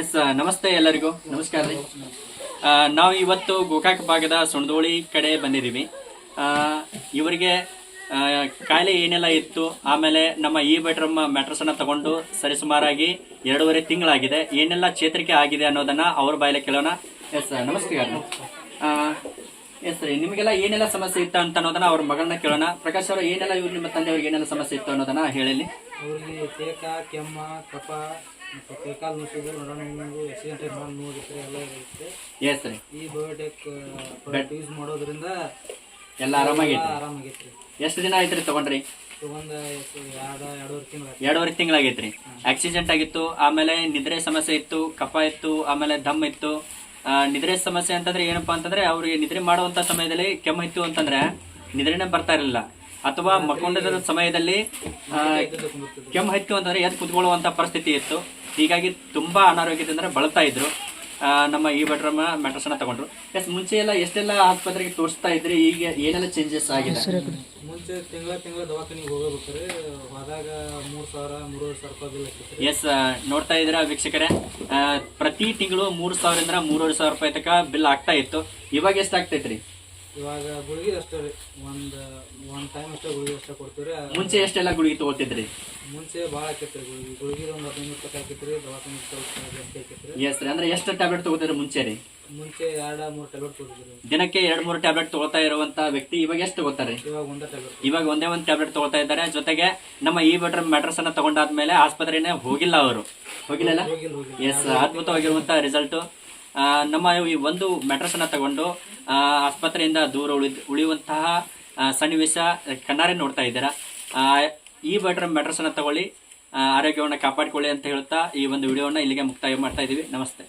S ನಮಸ್ತೆ ಎಲ್ಲರಿಗೂ. ನಮಸ್ಕಾರ ರೀ. ನಾವು ಇವತ್ತು ಗೋಕಾಕ್ ಭಾಗದ ಸುಣದೋಳಿ ಕಡೆ ಬಂದಿದ್ದೀವಿ. ಇವರಿಗೆ ಕಾಯಿಲೆ ಏನೆಲ್ಲ ಇತ್ತು? ಆಮೇಲೆ ನಮ್ಮ ಈ ಬೆಡ್ರೂಮ್ ಮ್ಯಾಟ್ರಸನ್ನು ತಗೊಂಡು ಸರಿಸುಮಾರಾಗಿ ಎರಡೂವರೆ ತಿಂಗಳಾಗಿದೆ. ಏನೆಲ್ಲ ಚೇತರಿಕೆ ಆಗಿದೆ ಅನ್ನೋದನ್ನ ಅವ್ರ ಬಾಯಲ್ಲಿ ಕೇಳೋಣ. ಎಸ್ ನಮಸ್ಕಾರ ಎಸ್ ರೀ ನಿಮಗೆಲ್ಲ ಏನೆಲ್ಲ ಸಮಸ್ಯೆ ಇತ್ತು ಅಂತ ಅನ್ನೋದನ್ನ ಅವ್ರ ಮಗಳನ್ನ ಕೇಳೋಣ. ಪ್ರಕಾಶ್ ಅವರು, ಏನೆಲ್ಲ ಇವ್ರು ನಿಮ್ಮ ತಂದೆಯವ್ರಿಗೆ ಏನೆಲ್ಲ ಸಮಸ್ಯೆ ಇತ್ತು ಅನ್ನೋದನ್ನ ಹೇಳಿ ಅವ್ರಿಗೆ ತೇಕ, ಕೆಮ್ಮ, ಕಫ ಮತ್ತು ಕೈಕಾಲು ನುಸುದು ನರಳು ಆಕ್ಸಿಡೆಂಟ್ ಮಾಡಿ ನೋಡಿದ್ರೆ ಎಲ್ಲ ಇರುತ್ತೆ. ಎಸ್ ರೀ. ಈ ಬಯೋಟೆಕ್ ಪ್ರಾಡಕ್ಟ್ ಯೂಸ್ ಮಾಡೋದ್ರಿಂದ ಎಲ್ಲ ಆರಾಮಾಗೈತಿ. ಎಷ್ಟು ದಿನ ಆಯ್ತು ರೀ ತಗೊಂಡ್ರಿ? ಒಂದು ಎರಡು ಎರಡೂವರೆ ತಿಂಗಳು ಎರಡೂವರೆ ತಿಂಗಳಾಗೈತ್ರಿ ಆಕ್ಸಿಡೆಂಟ್ ಆಗಿತ್ತು ಆಮೇಲೆ ನಿದ್ರೆ ಸಮಸ್ಯೆ ಇತ್ತು ಕಫ ಇತ್ತು ಆಮೇಲೆ ದಮ್ ಇತ್ತು. ನಿದ್ರೆ ಸಮಸ್ಯೆ ಅಂತಂದ್ರೆ ಏನಪ್ಪಾ ಅಂತಂದ್ರೆ ಅವ್ರಿಗೆ ನಿದ್ರೆ ಮಾಡುವಂತ ಸಮಯದಲ್ಲಿ ಕೆಮ್ಮ ಇತ್ತು ಅಂತಂದ್ರೆ ನಿದ್ರೆನೇ ಬರ್ತಾ ಇರಲಿಲ್ಲ. ಅಥವಾ ಮಕ್ಕಳ ಸಮಯದಲ್ಲಿ ಕೆಮ್ಮು ಇತ್ತು ಅಂತಂದ್ರೆ ಎದ್ದು ಕುತ್ಕೊಳ್ಳುವಂತ ಪರಿಸ್ಥಿತಿ ಇತ್ತು. ಹೀಗಾಗಿ ತುಂಬಾ ಅನಾರೋಗ್ಯದಿಂದ ಬಳಲ್ತಾ ಇದ್ರು. ಆ, ನಮ್ಮ ಈ ಬೆಡ್ರೂಮ್ ಮ್ಯಾಟ್ರಸ್ ಅನ್ನ ತಗೊಂಡ್ರು. ಎಸ್ ಮುಂಚೆ ಎಲ್ಲ ಎಷ್ಟೆಲ್ಲ ಆಸ್ಪತ್ರೆಗೆ ತೋರಿಸ್ತಾ ಇದ್ರಿ ಈಗ ಏನೆಲ್ಲ ಚೇಂಜಸ್ ಆಗಿದೆ? ಮುಂಚೆ ತಿಂಗಳ ತಿಂಗಳ ದವಾಖಾನಿಗೆ ಹೋಗಬೇಕ್ರಿ ಹೋದಾಗ ಮೂರು ಸಾವಿರ ಮೂರುವರೆ ಸಾವಿರ ರೂಪಾಯಿ ಬಿಲ್ ಎಸ್ ನೋಡ್ತಾ ಇದ್ರ ವೀಕ್ಷಕರೇ. ಪ್ರತಿ ತಿಂಗಳು ಮೂರು ಸಾವಿರದಿಂದ ಮೂರುವರೆ ಸಾವಿರ ರೂಪಾಯಿ ತನಕ ಬಿಲ್ ಆಗ್ತಾ ಇತ್ತು. ಇವಾಗ ಎಷ್ಟು ಆಗ್ತೈತ್ರಿ ಇವಾಗ ಗುಳಿಗೆ ಅಷ್ಟೇ ರೀ. ಒಂದು ಒಂದು ಟೈಮ್ ಅಷ್ಟೇ ಗುಳಿಗೆ ಅಷ್ಟೇ ಕೊಡ್ತೀವಿ ರೀ ಮುಂಚೆ ಎಷ್ಟೆಲ್ಲ ಗುಳಿಗೆ ತಗೋತಿದ್ರಿ? ಮುಂಚೆ ಭಾಳ ಆಕೈತ್ರಿ ಗುಳಿಗೆ. ಗುಳಿಗೆ ಒಂದು ಹದಿನೈದು ರೂಪಾಯಿ ಆಕೈತ್ರಿ ದವಾಖಾನೆ ಜಾಸ್ತಿ ಆಕೈತ್ರಿ ಎಸ್ ರೀ. ಅಂದ್ರೆ ಎಷ್ಟು ಟ್ಯಾಬ್ಲೆಟ್ ತಗೋತಿದ್ರಿ ಮುಂಚೆ ರೀ? ಮುಂಚೆ ಎರಡು ಮೂರು ಟ್ಯಾಬ್ಲೆಟ್ ತಗೋತಿದ್ರಿ ದಿನಕ್ಕೆ ಎರಡ್ ಮೂರು ಟ್ಯಾಬ್ಲೆಟ್ ತಗೋತಾ ಇರುವಂತ ವ್ಯಕ್ತಿ ಇವಾಗ ಎಷ್ಟು ತಗೋತಾರೆ? ಇವಾಗ ಒಂದೇ ಟ್ಯಾಬ್ಲೆಟ್ ಇವಾಗ ಒಂದೇ ಒಂದು ಟ್ಯಾಬ್ಲೆಟ್ ತಗೋತಾ ಇದ್ದಾರೆ. ಜೊತೆಗೆ ನಮ್ಮ ಈ ಬೆಟರ್ ಮ್ಯಾಟ್ರಸ್ ಅನ್ನ ತಗೊಂಡಾದ್ಮೇಲೆ ಆಸ್ಪತ್ರೆನೇ ಹೋಗಿಲ್ಲ ಅವರು. ಹೋಗಿಲ್ಲ ಎಸ್ ಅದ್ಭುತವಾಗಿರುವಂತ ರಿಸಲ್ಟ್ ನಮ್ಮ ಈ ಒಂದು ಮ್ಯಾಟ್ರಸ್ ಅನ್ನ ತಗೊಂಡು ಆಸ್ಪತ್ರೆಯಿಂದ ದೂರ ಉಳಿ, ಉಳಿಯುವಂತಹ ಸನ್ನಿವೇಶ ಕಣ್ಣಾರೆ ನೋಡ್ತಾ ಇದ್ದೀರಾ? ಈ ಬೆಟರ್ ಮ್ಯಾಟ್ರಸ್ ಅನ್ನ ತಗೊಳ್ಳಿ ಆರೋಗ್ಯವನ್ನು ಕಾಪಾಡಿಕೊಳ್ಳಿ ಅಂತ ಹೇಳ್ತಾ ಈ ಒಂದು ವಿಡಿಯೋನ ಇಲ್ಲಿಗೆ ಮುಕ್ತಾಯ ಮಾಡ್ತಾ ಇದ್ದೀವಿ. ನಮಸ್ತೆ.